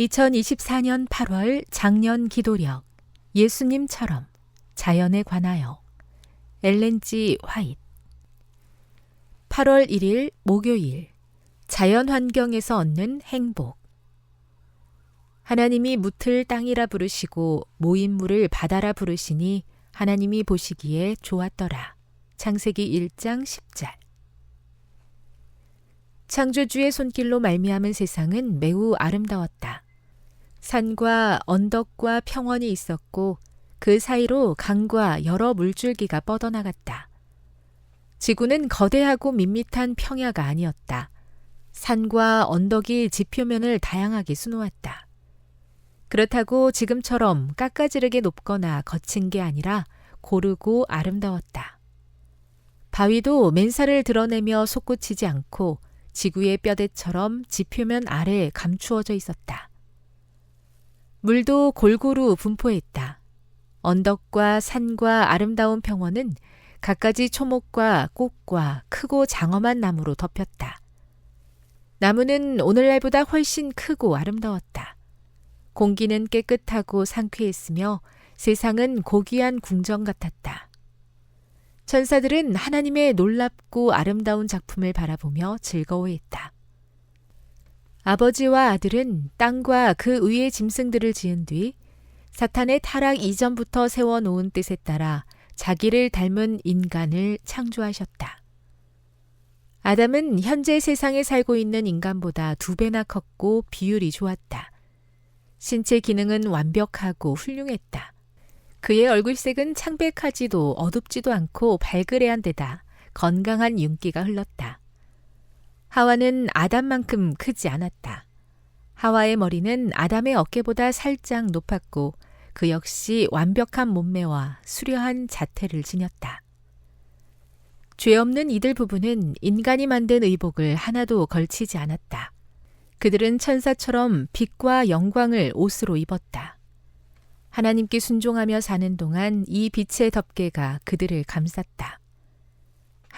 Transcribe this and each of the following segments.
2024년 8월 작년 기도력 예수님처럼 자연에 관하여 엘렌지 화이트 8월 1일 목요일 자연 환경에서 얻는 행복 하나님이 무틀 땅이라 부르시고 모인 물을 바다라 부르시니 하나님이 보시기에 좋았더라. 창세기 1장 10절 창조주의 손길로 말미암은 세상은 매우 아름다웠다. 산과 언덕과 평원이 있었고 그 사이로 강과 여러 물줄기가 뻗어나갔다. 지구는 거대하고 밋밋한 평야가 아니었다. 산과 언덕이 지표면을 다양하게 수놓았다. 그렇다고 지금처럼 깎아지르게 높거나 거친 게 아니라 고르고 아름다웠다. 바위도 맨살을 드러내며 솟구치지 않고 지구의 뼈대처럼 지표면 아래 감추어져 있었다. 물도 골고루 분포했다. 언덕과 산과 아름다운 평원은 갖가지 초목과 꽃과 크고 장엄한 나무로 덮였다. 나무는 오늘날보다 훨씬 크고 아름다웠다. 공기는 깨끗하고 상쾌했으며 세상은 고귀한 궁정 같았다. 천사들은 하나님의 놀랍고 아름다운 작품을 바라보며 즐거워했다. 아버지와 아들은 땅과 그 위의 짐승들을 지은 뒤 사탄의 타락 이전부터 세워놓은 뜻에 따라 자기를 닮은 인간을 창조하셨다. 아담은 현재 세상에 살고 있는 인간보다 두 배나 컸고 비율이 좋았다. 신체 기능은 완벽하고 훌륭했다. 그의 얼굴색은 창백하지도 어둡지도 않고 발그레한 데다 건강한 윤기가 흘렀다. 하와는 아담만큼 크지 않았다. 하와의 머리는 아담의 어깨보다 살짝 높았고 그 역시 완벽한 몸매와 수려한 자태를 지녔다. 죄 없는 이들 부부는 인간이 만든 의복을 하나도 걸치지 않았다. 그들은 천사처럼 빛과 영광을 옷으로 입었다. 하나님께 순종하며 사는 동안 이 빛의 덮개가 그들을 감쌌다.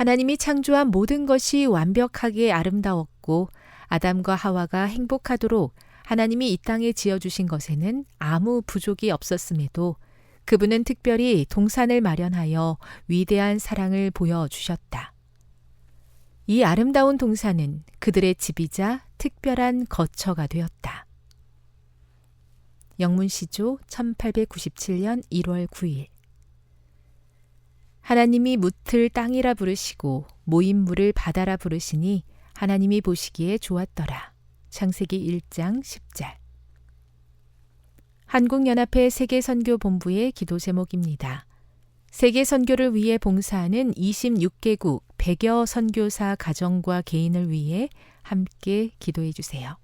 하나님이 창조한 모든 것이 완벽하게 아름다웠고 아담과 하와가 행복하도록 하나님이 이 땅에 지어주신 것에는 아무 부족이 없었음에도 그분은 특별히 동산을 마련하여 위대한 사랑을 보여주셨다. 이 아름다운 동산은 그들의 집이자 특별한 거처가 되었다. 영문시조 1897년 1월 9일 하나님이 무틀 땅이라 부르시고 모인 물을 바다라 부르시니 하나님이 보시기에 좋았더라. 창세기 1장 10절 한국연합회 세계선교본부의 기도 제목입니다. 세계 선교를 위해 봉사하는 26개국 100여 선교사 가정과 개인을 위해 함께 기도해 주세요.